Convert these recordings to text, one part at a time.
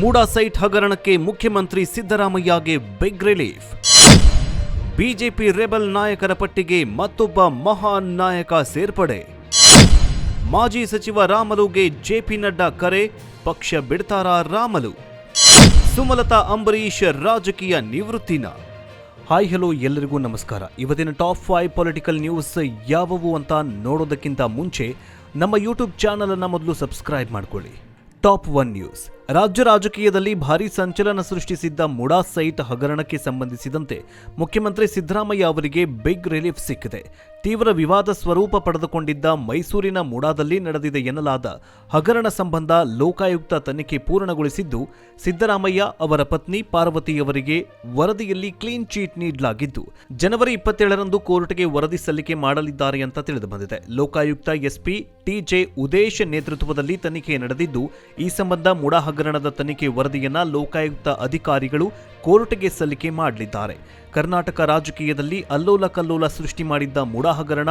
MUDA site ಹಗರಣಕ್ಕೆ ಮುಖ್ಯಮಂತ್ರಿ ಸಿದ್ದರಾಮಯ್ಯಗೆ ಬಿಗ್ ರಿಲೀಫ್ ಬಿಜೆಪಿ ರೆಬಲ್ ನಾಯಕರ ಪಟ್ಟಿಗೆ ಮತ್ತೊಬ್ಬ ಮಹಾನ್ ನಾಯಕ ಸೇರ್ಪಡೆ. ಮಾಜಿ ಸಚಿವ ರಾಮಲುಗೆ ಜೆಪಿ ನಡ್ಡಾ ಕರೆ, ಪಕ್ಷ ಬಿಡ್ತಾರಾ ರಾಮಲು? ಸುಮಲತಾ ಅಂಬರೀಶ್ ರಾಜಕೀಯ ನಿವೃತ್ತಿನ. ಹಾಯ್ ಹಲೋ ಎಲ್ಲರಿಗೂ ನಮಸ್ಕಾರ. ಇವತ್ತಿನ ಟಾಪ್ ಫೈವ್ ಪೊಲಿಟಿಕಲ್ ನ್ಯೂಸ್ ಯಾವುವು ಅಂತ ನೋಡೋದಕ್ಕಿಂತ ಮುಂಚೆ ನಮ್ಮ ಯೂಟ್ಯೂಬ್ ಚಾನಲ್ ಅನ್ನ ಮೊದಲು ಸಬ್ಸ್ಕ್ರೈಬ್ ಮಾಡ್ಕೊಳ್ಳಿ. ಟಾಪ್ ಒನ್ ನ್ಯೂಸ್ ರಾಜ್ಯ ರಾಜಕೀಯದಲ್ಲಿ ಭಾರಿ ಸಂಚಲನ ಸೃಷ್ಟಿಸಿದ್ದ ಮುಡಾ ಸೈಟ್ ಹಗರಣಕ್ಕೆ ಸಂಬಂಧಿಸಿದಂತೆ ಮುಖ್ಯಮಂತ್ರಿ ಸಿದ್ದರಾಮಯ್ಯ ಅವರಿಗೆ ಬಿಗ್ ರಿಲೀಫ್ ಸಿಕ್ಕಿದೆ. ತೀವ್ರ ವಿವಾದ ಸ್ವರೂಪ ಪಡೆದುಕೊಂಡಿದ್ದ ಮೈಸೂರಿನ ಮುಡಾದಲ್ಲಿ ನಡೆದಿದೆ ಎನ್ನಲಾದ ಹಗರಣ ಸಂಬಂಧ ಲೋಕಾಯುಕ್ತ ತನಿಖೆ ಪೂರ್ಣಗೊಳಿಸಿದ್ದು, ಸಿದ್ದರಾಮಯ್ಯ ಅವರ ಪತ್ನಿ ಪಾರ್ವತಿಯವರಿಗೆ ವರದಿಯಲ್ಲಿ ಕ್ಲೀನ್ ಚೀಟ್ ನೀಡಲಾಗಿದ್ದು, ಜನವರಿ ಇಪ್ಪತ್ತೇಳರಂದು ಕೋರ್ಟ್ಗೆ ವರದಿ ಸಲ್ಲಿಕೆ ಮಾಡಲಿದ್ದಾರೆ ಅಂತ ತಿಳಿದುಬಂದಿದೆ. ಲೋಕಾಯುಕ್ತ ಎಸ್ಪಿ ಟಿಜೆ ಉದೇಶ್ ನೇತೃತ್ವದಲ್ಲಿ ತನಿಖೆ ನಡೆದಿದ್ದು, ಈ ಸಂಬಂಧ ಮುಡಾ ಹಗರಣದ ತನಿಖೆ ವರದಿಯನ್ನ ಲೋಕಾಯುಕ್ತ ಅಧಿಕಾರಿಗಳು ಕೋರ್ಟ್ಗೆ ಸಲ್ಲಿಕೆ ಮಾಡಲಿದ್ದಾರೆ. ಕರ್ನಾಟಕ ರಾಜಕೀಯದಲ್ಲಿ ಅಲ್ಲೋಲ ಕಲ್ಲೋಲ ಸೃಷ್ಟಿ ಮಾಡಿದ್ದ ಮುಡಾ ಹಗರಣ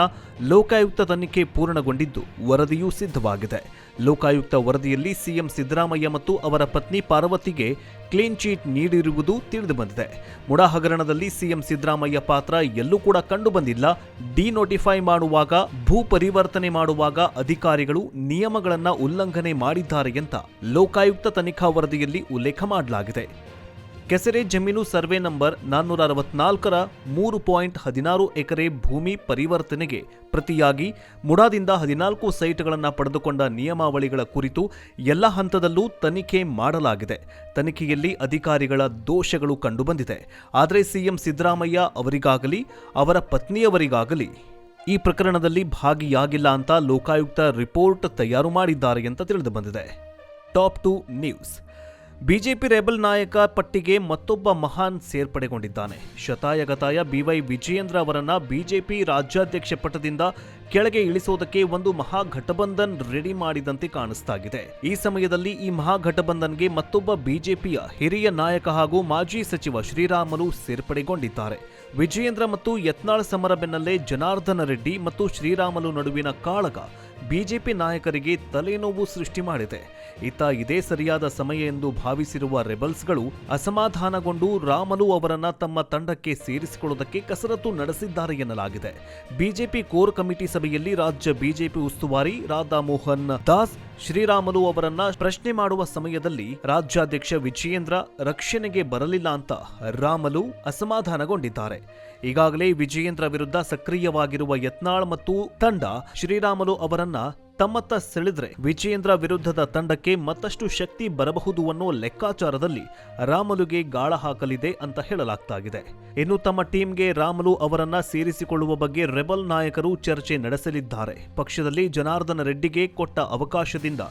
ಲೋಕಾಯುಕ್ತ ತನಿಖೆ ಪೂರ್ಣಗೊಂಡಿದ್ದು ವರದಿಯೂ ಸಿದ್ಧವಾಗಿದೆ. ಲೋಕಾಯುಕ್ತ ವರದಿಯಲ್ಲಿ ಸಿಎಂ ಸಿದ್ದರಾಮಯ್ಯ ಮತ್ತು ಅವರ ಪತ್ನಿ ಪಾರ್ವತಿಗೆ ಕ್ಲೀನ್ ಚೀಟ್ ನೀಡಿರುವುದು ತಿಳಿದುಬಂದಿದೆ. ಮುಡಾ ಹಗರಣದಲ್ಲಿ ಸಿಎಂ ಸಿದ್ದರಾಮಯ್ಯ ಪಾತ್ರ ಎಲ್ಲೂ ಕೂಡ ಕಂಡುಬಂದಿಲ್ಲ. ಡಿನೋಟಿಫೈ ಮಾಡುವಾಗ, ಭೂ ಪರಿವರ್ತನೆ ಮಾಡುವಾಗ ಅಧಿಕಾರಿಗಳು ನಿಯಮಗಳನ್ನು ಉಲ್ಲಂಘನೆ ಮಾಡಿದ್ದಾರೆ ಅಂತ ಲೋಕಾಯುಕ್ತ ತನಿಖಾ ವರದಿಯಲ್ಲಿ ಉಲ್ಲೇಖ ಮಾಡಲಾಗಿದೆ. ಕೆಸರೆ ಜಮೀನು ಸರ್ವೆ ನಂಬರ್ ನಾನ್ನೂರ ಅರವತ್ನಾಲ್ಕರ ಮೂರು ಪಾಯಿಂಟ್ ಹದಿನಾರು ಎಕರೆ ಭೂಮಿ ಪರಿವರ್ತನೆಗೆ ಪ್ರತಿಯಾಗಿ ಮುಡಾದಿಂದ ಹದಿನಾಲ್ಕು ಸೈಟ್ಗಳನ್ನು ಪಡೆದುಕೊಂಡ ನಿಯಮಾವಳಿಗಳ ಕುರಿತು ಎಲ್ಲ ಹಂತದಲ್ಲೂ ತನಿಖೆ ಮಾಡಲಾಗಿದೆ. ತನಿಖೆಯಲ್ಲಿ ಅಧಿಕಾರಿಗಳ ದೋಷಗಳು ಕಂಡುಬಂದಿದೆ. ಆದರೆ ಸಿಎಂ ಸಿದ್ದರಾಮಯ್ಯ ಅವರಿಗಾಗಲಿ, ಅವರ ಪತ್ನಿಯವರಿಗಾಗಲಿ ಈ ಪ್ರಕರಣದಲ್ಲಿ ಭಾಗಿಯಾಗಿಲ್ಲ ಅಂತ ಲೋಕಾಯುಕ್ತ ರಿಪೋರ್ಟ್ ತಯಾರು ಮಾಡಿದ್ದಾರೆ ಅಂತ ತಿಳಿದು ಬಂದಿದೆ. Top two news. BJP rebel ನಾಯಕ ಪಟ್ಟಿಗೆ ಮತ್ತೊಬ್ಬ ಮಹಾನ್ ಸೇರ್ಪಡೆಗೊಂಡಿದ್ದಾನೆ. ಶತಾಯಗತಾಯ ಬಿವೈ ವಿಜಯೇಂದ್ರ ಅವರನ್ನ ಬಿಜೆಪಿ ರಾಜ್ಯಾಧ್ಯಕ್ಷ ಪಟ್ಟದಿಂದ ಕೆಳಗೆ ಇಳಿಸೋದಕ್ಕೆ ಒಂದು ಮಹಾಘಟಬಂಧನ್ ರೆಡಿ ಮಾಡಿದಂತೆ ಕಾಣಿಸ್ತಾಗಿದೆ. ಈ ಸಮಯದಲ್ಲಿ ಈ ಮಹಾಘಟಬಂಧನ್ಗೆ ಮತ್ತೊಬ್ಬ ಬಿಜೆಪಿಯ ಹಿರಿಯ ನಾಯಕ ಹಾಗೂ ಮಾಜಿ ಸಚಿವ ಶ್ರೀರಾಮಲು ಸೇರ್ಪಡೆಗೊಂಡಿದ್ದಾರೆ. ವಿಜಯೇಂದ್ರ ಮತ್ತು ಯತ್ನಾಳ್ ಸಮರ ಬೆನ್ನಲ್ಲೇ ಜನಾರ್ದನ ರೆಡ್ಡಿ ಮತ್ತು ಶ್ರೀರಾಮಲು ನಡುವಿನ ಕಾಳಗ ಬಿಜೆಪಿ ನಾಯಕರಿಗೆ ತಲೆನೋವು ಸೃಷ್ಟಿ ಮಾಡಿದೆ. ಇತ್ತ ಇದೇ ಸರಿಯಾದ ಸಮಯ ಎಂದು ಭಾವಿಸಿರುವ ರೆಬಲ್ಸ್ಗಳು ಅಸಮಾಧಾನಗೊಂಡು ರಾಮಲು ಅವರನ್ನ ತಮ್ಮ ತಂಡಕ್ಕೆ ಸೇರಿಸಿಕೊಳ್ಳುವುದಕ್ಕೆ ಕಸರತ್ತು ನಡೆಸಿದ್ದಾರೆ ಎನ್ನಲಾಗಿದೆ. ಬಿಜೆಪಿ ಕೋರ್ ಕಮಿಟಿ ಸಭೆಯಲ್ಲಿ ರಾಜ್ಯ ಬಿಜೆಪಿ ಉಸ್ತುವಾರಿ ರಾಧಾ ಮೋಹನ್ ದಾಸ್ ಶ್ರೀರಾಮಲು ಅವರನ್ನ ಪ್ರಶ್ನೆ ಮಾಡುವ ಸಮಯದಲ್ಲಿ ರಾಜ್ಯಾಧ್ಯಕ್ಷ ವಿಜಯೇಂದ್ರ ರಕ್ಷಣೆಗೆ ಬರಲಿಲ್ಲ ಅಂತ ರಾಮಲು ಅಸಮಾಧಾನಗೊಂಡಿದ್ದಾರೆ. ಈಗಾಗಲೇ ವಿಜಯೇಂದ್ರ ವಿರುದ್ಧ ಸಕ್ರಿಯವಾಗಿರುವ ಯತ್ನಾಳ್ ಮತ್ತು ತಂಡ ಶ್ರೀರಾಮಲು ಅವರನ್ನ ತಮ್ಮತ್ತ ಸೆಳೆದ್ರೆ ವಿಜಯೇಂದ್ರ ವಿರುದ್ಧದ ತಂಡಕ್ಕೆ ಮತ್ತಷ್ಟು ಶಕ್ತಿ ಬರಬಹುದು ಅನ್ನೋ ಲೆಕ್ಕಾಚಾರದಲ್ಲಿ ರಾಮಲುಗೆ ಗಾಳ ಹಾಕಲಿದೆ ಅಂತ ಹೇಳಲಾಗ್ತಾಗಿದೆ. ಇನ್ನು ತಮ್ಮ ಟೀಮ್ಗೆ ರಾಮಲು ಅವರನ್ನ ಸೇರಿಸಿಕೊಳ್ಳುವ ಬಗ್ಗೆ ರೆಬಲ್ ನಾಯಕರು ಚರ್ಚೆ ನಡೆಸಲಿದ್ದಾರೆ. ಪಕ್ಷದಲ್ಲಿ ಜನಾರ್ದನ ರೆಡ್ಡಿಗೆ ಕೊಟ್ಟ ಅವಕಾಶದಿಂದ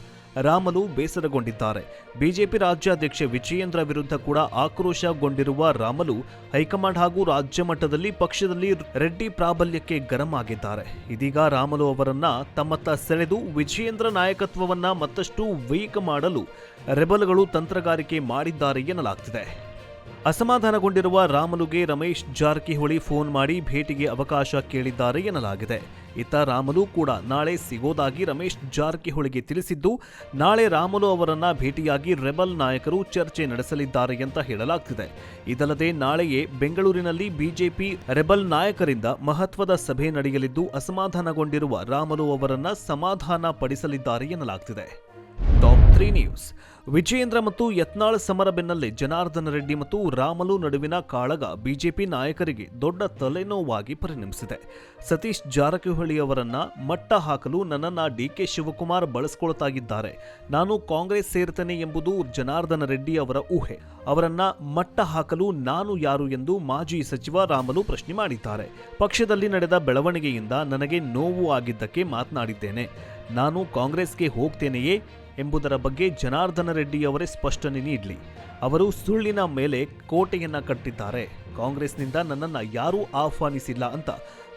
ರಾಮಲು ಬೇಸರಗೊಂಡಿದ್ದಾರೆ. ಬಿಜೆಪಿ ರಾಜ್ಯಾಧ್ಯಕ್ಷ ವಿಜಯೇಂದ್ರ ವಿರುದ್ಧ ಕೂಡ ಆಕ್ರೋಶಗೊಂಡಿರುವ ರಾಮಲು ಹೈಕಮಾಂಡ್ ಹಾಗೂ ರಾಜ್ಯ ಮಟ್ಟದಲ್ಲಿ ಪಕ್ಷದಲ್ಲಿ ರೆಡ್ಡಿ ಪ್ರಾಬಲ್ಯಕ್ಕೆ ಗರಂ ಆಗಿದ್ದಾರೆ. ಇದೀಗ ರಾಮಲು ಅವರನ್ನ ತಮ್ಮತ್ತ ಸೆಳೆದು ವಿಜಯೇಂದ್ರ ನಾಯಕತ್ವವನ್ನ ಮತ್ತಷ್ಟು ವೀಕ್ ಮಾಡಲು ರೆಬಲ್ಗಳು ತಂತ್ರಗಾರಿಕೆ ಮಾಡಿದ್ದಾರೆ ಎನ್ನಲಾಗ್ತಿದೆ. ಅಸಮಾಧಾನಗೊಂಡಿರುವ ರಾಮಲುಗೆ ರಮೇಶ್ ಜಾರಕಿಹೊಳಿ ಫೋನ್ ಮಾಡಿ ಭೇಟಿಗೆ ಅವಕಾಶ ಕೇಳಿದ್ದಾರೆ ಎನ್ನಲಾಗಿದೆ. ಇತ್ತ ರಾಮಲು ಕೂಡ ನಾಳೆ ಸಿಗೋದಾಗಿ ರಮೇಶ್ ಜಾರಕಿಹೊಳಿಗೆ ತಿಳಿಸಿದ್ದು, ನಾಳೆ ರಾಮಲು ಅವರನ್ನ ಭೇಟಿಯಾಗಿ ರೆಬಲ್ ನಾಯಕರು ಚರ್ಚೆ ನಡೆಸಲಿದ್ದಾರೆ ಅಂತ ಹೇಳಲಾಗ್ತಿದೆ. ಇದಲ್ಲದೆ ನಾಳೆಯೇ ಬೆಂಗಳೂರಿನಲ್ಲಿ ಬಿಜೆಪಿ ರೆಬಲ್ ನಾಯಕರಿಂದ ಮಹತ್ವದ ಸಭೆ ನಡೆಯಲಿದ್ದು, ಅಸಮಾಧಾನಗೊಂಡಿರುವ ರಾಮಲು ಅವರನ್ನ ಸಮಾಧಾನ ಪಡಿಸಲಿದ್ದಾರೆ ಎನ್ನಲಾಗ್ತಿದೆ. Top three news. ವಿಜಯೇಂದ್ರ ಮತ್ತು ಯತ್ನಾಳ್ ಸಮರ ಬೆನ್ನಲ್ಲೇ ಜನಾರ್ದನ ರೆಡ್ಡಿ ಮತ್ತು ರಾಮಲು ನಡುವಿನ ಕಾಳಗ ಬಿಜೆಪಿ ನಾಯಕರಿಗೆ ದೊಡ್ಡ ತಲೆನೋವಾಗಿ ಪರಿಣಮಿಸಿದೆ. ಸತೀಶ್ ಜಾರಕಿಹೊಳಿ ಅವರನ್ನ ಮಟ್ಟ ಹಾಕಲು ನನ್ನನ್ನ ಡಿಕೆ ಶಿವಕುಮಾರ್ ಬಳಸಿಕೊಳ್ತಾಗಿದ್ದಾರೆ. ನಾನು ಕಾಂಗ್ರೆಸ್ ಸೇರ್ತೇನೆ ಎಂಬುದು ಜನಾರ್ದನ ರೆಡ್ಡಿ ಅವರ ಊಹೆ. ಅವರನ್ನ ಮಟ್ಟ ಹಾಕಲು ನಾನು ಯಾರು ಎಂದು ಮಾಜಿ ಸಚಿವ ರಾಮಲು ಪ್ರಶ್ನೆ ಮಾಡಿದ್ದಾರೆ. ಪಕ್ಷದಲ್ಲಿ ನಡೆದ ಬೆಳವಣಿಗೆಯಿಂದ ನನಗೆ ನೋವು ಆಗಿದ್ದಕ್ಕೆ ಮಾತನಾಡಿದ್ದೇನೆ. ನಾನು ಕಾಂಗ್ರೆಸ್ಗೆ ಹೋಗ್ತೇನೆಯೇ ಎಂಬುದರ ಬಗ್ಗೆ ಜನಾರ್ದನ ರೆಡ್ಡಿ ಅವರೇ ಸ್ಪಷ್ಟನೆ ನೀಡಲಿ. ಅವರು ಸುಳ್ಳಿನ ಮೇಲೆ ಕೋಟೆಯನ್ನ ಕಟ್ಟಿದ್ದಾರೆ. ಕಾಂಗ್ರೆಸ್ನಿಂದ ನನ್ನನ್ನು ಯಾರೂ ಆಹ್ವಾನಿಸಿಲ್ಲ ಅಂತ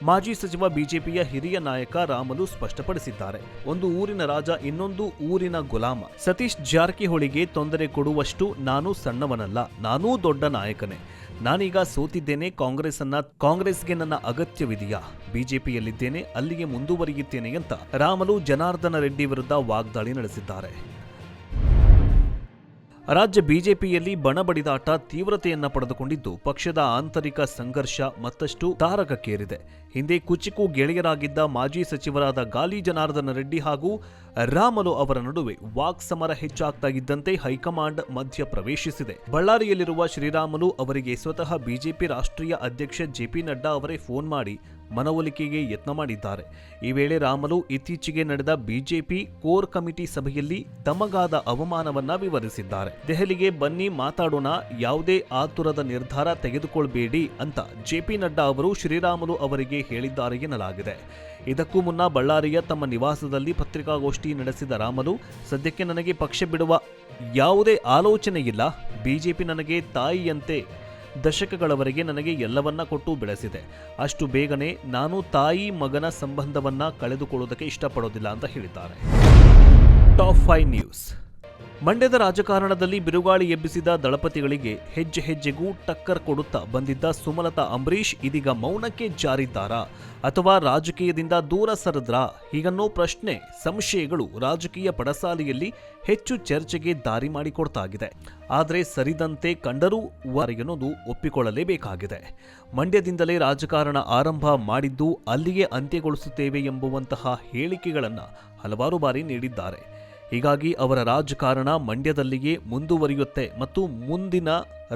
ಮಾಜಿ ಸಚಿವ ಬಿಜೆಪಿಯ ಹಿರಿಯ ನಾಯಕ ರಾಮಲು ಸ್ಪಷ್ಟಪಡಿಸಿದ್ದಾರೆ. ಒಂದು ಊರಿನ ರಾಜ, ಇನ್ನೊಂದು ಊರಿನ ಗುಲಾಮ. ಸತೀಶ್ ಜಾರಕಿಹೊಳಿಗೆ ತೊಂದರೆ ಕೊಡುವಷ್ಟು ನಾನು ಸಣ್ಣವನಲ್ಲ, ನಾನೂ ದೊಡ್ಡ ನಾಯಕನೇ. ನಾನೀಗ ಸೋತಿದ್ದೇನೆ ಕಾಂಗ್ರೆಸ್ ಅನ್ನ ಕಾಂಗ್ರೆಸ್ಗೆ ನನ್ನ ಅಗತ್ಯವಿದೆಯಾ? ಬಿಜೆಪಿಯಲ್ಲಿದ್ದೇನೆ, ಅಲ್ಲಿಗೆ ಮುಂದುವರಿಯುತ್ತೇನೆ ಅಂತ ರಾಮಲು ಜನಾರ್ದನ ರೆಡ್ಡಿ ವಿರುದ್ಧ ವಾಗ್ದಾಳಿ ನಡೆಸಿದ್ದಾರೆ. ರಾಜ್ಯ ಬಿಜೆಪಿಯಲ್ಲಿ ಬಣಬಡಿದಾಟ ತೀವ್ರತೆಯನ್ನ ಪಡೆದುಕೊಂಡಿದ್ದು, ಪಕ್ಷದ ಆಂತರಿಕ ಸಂಘರ್ಷ ಮತ್ತಷ್ಟು ತಾರಕಕ್ಕೇರಿದೆ. ಹಿಂದೆ ಕುಚಿಕು ಗೆಳೆಯರಾಗಿದ್ದ ಮಾಜಿ ಸಚಿವರಾದ ಗಾಲಿ ಜನಾರ್ದನ ರೆಡ್ಡಿ ಹಾಗೂ ರಾಮಲು ಅವರ ನಡುವೆ ವಾಕ್ ಸಮರ ಹೆಚ್ಚಾಗ್ತಾ ಇದ್ದಂತೆ ಹೈಕಮಾಂಡ್ ಮಧ್ಯ ಪ್ರವೇಶಿಸಿದೆ. ಬಳ್ಳಾರಿಯಲ್ಲಿರುವ ಶ್ರೀರಾಮಲು ಅವರಿಗೆ ಸ್ವತಃ ಬಿಜೆಪಿ ರಾಷ್ಟ್ರೀಯ ಅಧ್ಯಕ್ಷ ಜೆಪಿ ನಡ್ಡಾ ಅವರೇ ಫೋನ್ ಮಾಡಿ ಮನವೊಲಿಕೆಗೆ ಯತ್ನ ಮಾಡಿದ್ದಾರೆ. ಈ ವೇಳೆ ರಾಮಲು ಇತ್ತೀಚೆಗೆ ನಡೆದ ಬಿಜೆಪಿ ಕೋರ್ ಕಮಿಟಿ ಸಭೆಯಲ್ಲಿ ತಮಗಾದ ಅವಮಾನವನ್ನ ವಿವರಿಸಿದ್ದಾರೆ. ದೆಹಲಿಗೆ ಬನ್ನಿ ಮಾತಾಡೋಣ, ಯಾವುದೇ ಆತುರದ ನಿರ್ಧಾರ ತೆಗೆದುಕೊಳ್ಬೇಡಿ ಅಂತ ಜೆಪಿ ನಡ್ಡಾ ಅವರು ಶ್ರೀರಾಮಲು ಅವರಿಗೆ ಹೇಳಿದ್ದಾರೆ ಎನ್ನಲಾಗಿದೆ. ಇದಕ್ಕೂ ಮುನ್ನ ಬಳ್ಳಾರಿಯ ತಮ್ಮ ನಿವಾಸದಲ್ಲಿ ಪತ್ರಿಕಾಗೋಷ್ಠಿ ನಡೆಸಿದ ರಾಮಲು, ಸದ್ಯಕ್ಕೆ ನನಗೆ ಪಕ್ಷ ಬಿಡುವ ಯಾವುದೇ ಆಲೋಚನೆ ಇಲ್ಲ ಬಿಜೆಪಿ ನನಗೆ ತಾಯಿಯಂತೆ ದಶಕಗಳವರೆಗೆ ನನಗೆ ಎಲ್ಲವನ್ನ ಕೊಟ್ಟು ಬೆಳೆಸಿದೆ. ಅಷ್ಟು ಬೇಗನೆ ನಾನು ತಾಯಿ ಮಗನ ಸಂಬಂಧವನ್ನ ಕಳೆದುಕೊಳ್ಳೋದಕ್ಕೆ ಇಷ್ಟಪಡೋದಿಲ್ಲ ಅಂತ ಹೇಳಿದ್ದಾರೆ. Top five news. ಮಂಡ್ಯದ ರಾಜಕಾರಣದಲ್ಲಿ ಬಿರುಗಾಳಿ ಎಬ್ಬಿಸಿದ ದಳಪತಿಗಳಿಗೆ ಹೆಜ್ಜೆ ಹೆಜ್ಜೆಗೂ ಟಕ್ಕರ್ ಕೊಡುತ್ತಾ ಬಂದಿದ್ದ ಸುಮಲತಾ ಅಂಬರೀಷ್ ಇದೀಗ ಮೌನಕ್ಕೆ ಜಾರಿದ್ದಾರಾ? ಅಥವಾ ರಾಜಕೀಯದಿಂದ ದೂರ ಸರದ್ರಾ? ಹೀಗನ್ನೋ ಪ್ರಶ್ನೆ, ಸಂಶಯಗಳು ರಾಜಕೀಯ ಪಡಸಾಲೆಯಲ್ಲಿ ಹೆಚ್ಚು ಚರ್ಚೆಗೆ ದಾರಿ ಮಾಡಿಕೊಡ್ತಾಗಿದೆ. ಆದರೆ ಸರಿದಂತೆ ಕಂಡರೂ ಅನ್ನೋದು ಒಪ್ಪಿಕೊಳ್ಳಲೇಬೇಕಾಗಿದೆ. ಮಂಡ್ಯದಿಂದಲೇ ರಾಜಕಾರಣ ಆರಂಭ ಮಾಡಿದ್ದು ಅಲ್ಲಿಯೇ ಅಂತ್ಯಗೊಳಿಸುತ್ತೇವೆ ಎಂಬುವಂತಹ ಹೇಳಿಕೆಗಳನ್ನು ಹಲವಾರು ಬಾರಿ ನೀಡಿದ್ದಾರೆ. ಹೀಗಾಗಿ ಅವರ ರಾಜಕಾರಣ ಮಂಡ್ಯದಲ್ಲಿಯೇ ಮುಂದುವರಿಯುತ್ತೆ ಮತ್ತು ಮುಂದಿನ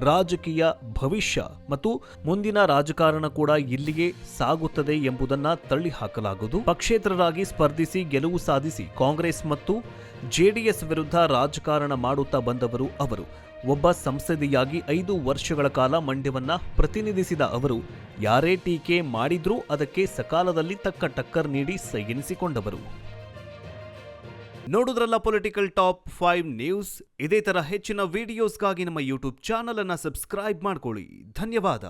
ರಾಜಕೀಯ ಭವಿಷ್ಯ ಮತ್ತು ಮುಂದಿನ ರಾಜಕಾರಣ ಕೂಡ ಇಲ್ಲಿಯೇ ಸಾಗುತ್ತದೆ ಎಂಬುದನ್ನ ತಳ್ಳಿ ಹಾಕಲಾಗುವುದು ಪಕ್ಷೇತರರಾಗಿ ಸ್ಪರ್ಧಿಸಿ ಗೆಲುವು ಸಾಧಿಸಿ ಕಾಂಗ್ರೆಸ್ ಮತ್ತು ಜೆಡಿಎಸ್ ವಿರುದ್ಧ ರಾಜಕಾರಣ ಮಾಡುತ್ತಾ ಬಂದವರು ಅವರು. ಒಬ್ಬ ಸಂಸದಿಯಾಗಿ ಐದು ವರ್ಷಗಳ ಕಾಲ ಮಂಡ್ಯವನ್ನ ಪ್ರತಿನಿಧಿಸಿದ ಅವರು, ಯಾರೇ ಟೀಕೆ ಮಾಡಿದ್ರೂ ಅದಕ್ಕೆ ಸಕಾಲದಲ್ಲಿ ತಕ್ಕ ಟಕ್ಕರ್ ನೀಡಿ ಸೈಗೆನಿಸಿಕೊಂಡವರು ನೋಡುದ್ರಲ್ಲ ಪೊಲಿಟಿಕಲ್ ಟಾಪ್ ಫೈವ್ ನ್ಯೂಸ್ ಇದೇ ತರ ಹೆಚ್ಚಿನ ವಿಡಿಯೋಸ್ಗಾಗಿ ನಮ್ಮ ಯೂಟ್ಯೂಬ್ ಚಾನಲ್ ಅನ್ನ ಸಬ್ಸ್ಕ್ರೈಬ್ ಮಾಡ್ಕೊಳ್ಳಿ. ಧನ್ಯವಾದ.